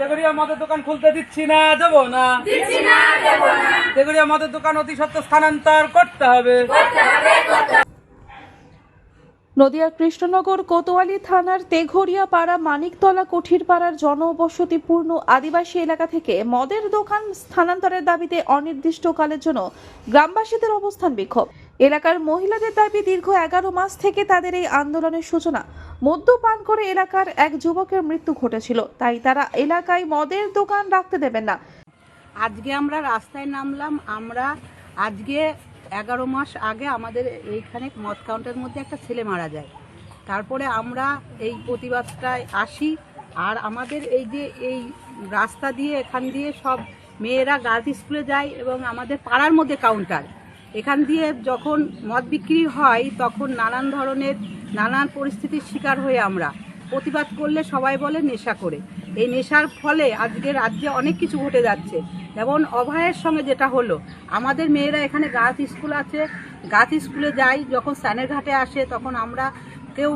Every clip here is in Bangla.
তেগুড়িয়া মদের দোকান খুলতে দিচ্ছি না দেবো না। তেগুড়িয়া মদের দোকান অতি স্থানান্তর করতে হবে। নদিয়ার কৃষ্ণনগর কোতোয়ালি থানার তেঘরিয়া পাড়া মানিকতলা কুঠির পাড়ার জনবসতিপূর্ণ আদিবাসী এলাকা থেকে মদের দোকান স্থানান্তরের দাবিতে অনির্দিষ্টকালের জন্য গ্রামবাসীদের অবস্থান বিক্ষোভ। এলাকার মহিলাদের দাবি, দীর্ঘ এগারো মাস থেকে তাদের এই আন্দোলনের সূচনা। মদ্যপান করে এলাকার এক যুবকের মৃত্যু ঘটেছিল। তাই তারা এলাকায় মদের দোকান রাখতে দেবেন না। আজকে আমরা রাস্তায় নামলাম। আমরা আজকে এগারো মাস আগে আমাদের এইখানে মদ কাউন্টের মধ্যে একটা ছেলে মারা যায়। তারপরে আমরা এই প্রতিবাদটায় আসি। আর আমাদের এই যে এই রাস্তা দিয়ে, এখান দিয়ে সব মেয়েরা গার্লস স্কুলে যায় এবং আমাদের পাড়ার মধ্যে কাউন্টার। এখান দিয়ে যখন মদ বিক্রি হয়, তখন নানান ধরনের, নানান পরিস্থিতির শিকার হয়ে আমরা। প্রতিবাদ করলে সবাই বলে নেশা করে। এই নেশার ফলে আজকে রাজ্যে অনেক কিছু ঘটে যাচ্ছে। যেমন অভয়ের সঙ্গে যেটা হলো, আমাদের মেয়েরা এখানে গাছ স্কুল আছে। গাছ স্কুলে যাই, যখন স্নানের ঘাটে আসে, তখন আমরা কেউ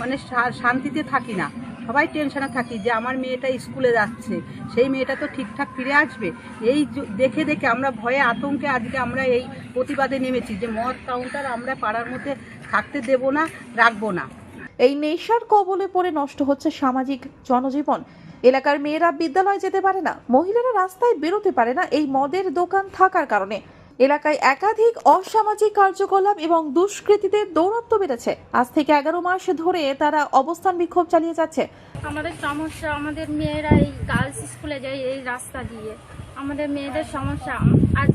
মানে শান্তিতে থাকি না। সবাই টেনশনে থাকি যে আমার মেয়েটা স্কুলে যাচ্ছে, সেই মেয়েটা তো ঠিকঠাক ফিরে আসবে। এই দেখে দেখে আমরা ভয়ে আতঙ্কে আজকে আমরা এই প্রতিবাদে নেমেছি যে মদ কাউন্টার আমরা পাড়ার মধ্যে থাকতে দেব না, রাখব না। এই নেশার কবলে পড়ে নষ্ট হচ্ছে সামাজিক জনজীবন। এলাকার মেয়েরা বিদ্যালয় যেতে পারে না, মহিলারা রাস্তায় বেরোতে পারে না, এই মদের দোকান থাকার কারণে। এলাকায় একাধিক অসামাজিক কার্যকলাপ এবং দুষ্কৃতীদের দৌরত্ব বেড়েছে। আজ থেকে এগারো মাস ধরে তারা অবস্থান বিক্ষোভ চালিয়ে যাচ্ছে। আমাদের সমস্যা, আমাদের মেয়েরা এই গার্লস স্কুলে যায় এই রাস্তা দিয়ে। আমাদের মেয়েদের সমস্যা আজ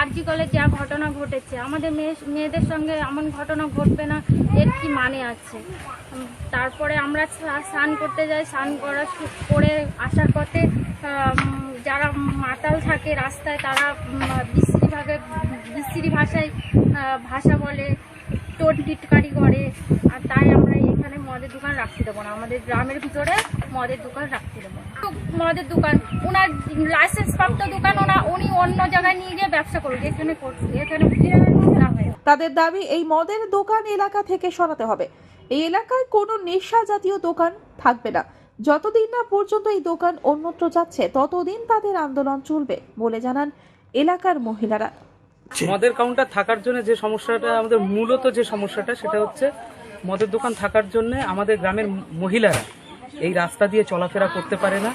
আরজি কলেজ যা ঘটনা ঘটেছে, আমাদের মেয়ে মেয়েদের সঙ্গে এমন ঘটনা ঘটবে না, এর কি মানে আছে? তারপরে আমরা স্নান করতে যাই, স্নান করা করে আসার পথে যারা মাতাল থাকে রাস্তায়, তারা বিশ্রী ভাবে বিশ্রী ভাষায় ভাষা বলে টোট টিটকারি করে, আর তাই মদের দোকান রাখতে দেবো না। আমাদের গ্রামের ভিতরে মদের দোকান রাখতে দেবো মদের দোকান ওনার লাইসেন্স প্রাপ্ত দোকান ওনা উনি অন্য জায়গায় নিয়ে গিয়ে ব্যবসা করুক এখানে করছে এখানে তাদের দাবি এই মদের দোকান এলাকা থেকে সরাতে হবে। এই এলাকায় কোনো নেশা জাতীয় দোকান থাকবে না। যতদিন না পর্যন্ত এই দোকান অন্যত্র যাচ্ছে ততদিন তাদের আন্দোলন চলবে বলে জানান এলাকার মহিলারা। মদের কাউন্টার থাকার জন্য যে সমস্যাটা আমাদের মূলত যে সমস্যাটা সেটা হচ্ছে মদের দোকান থাকার জন্য আমাদের গ্রামের মহিলারা এই রাস্তা দিয়ে চলাফেরা করতে পারে না।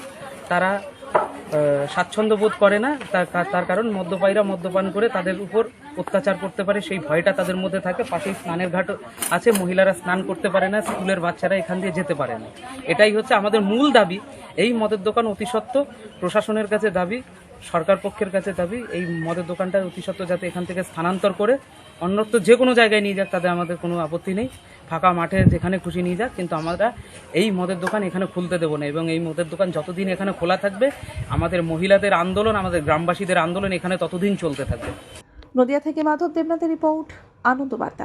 তারা স্বাচ্ছন্দ্য বোধ করে না। তার কারণ মদ্যপায়ীরা মদ্যপান করে তাদের উপর অত্যাচার করতে পারে। সেই ভয়টা তাদের মধ্যে থাকে। পাশেই স্নানের ঘাট আছে। মহিলারা স্নান করতে পারে না। স্কুলের বাচ্চারা এখান দিয়ে যেতে পারে না। এটাই হচ্ছে আমাদের মূল দাবি। এই মদের দোকান অতি সত্ত্বর প্রশাসনের কাছে দাবি। সরকার পক্ষের কাছে দাবি, এই মদের দোকানটা অতি সত্ত্বর যাতে এখান থেকে স্থানান্তর করে অন্যত্র যে কোনো জায়গায় নিয়ে যাক, তাতে আমাদের কোনো আপত্তি নেই। ফাঁকা মাঠে যেখানে খুশি নিয়ে যাক, কিন্তু আমরা এই মদের দোকান এখানে খুলতে দেবো না এবং এই মদের দোকান যতদিন এখানে খোলা থাকবে, আমাদের মহিলাদের আন্দোলন, আমাদের গ্রামবাসীদের আন্দোলন এখানে ততদিন চলতে থাকবে। নদিয়া থেকে মাধব দেবনাথের রিপোর্ট আনন্দ বার্তা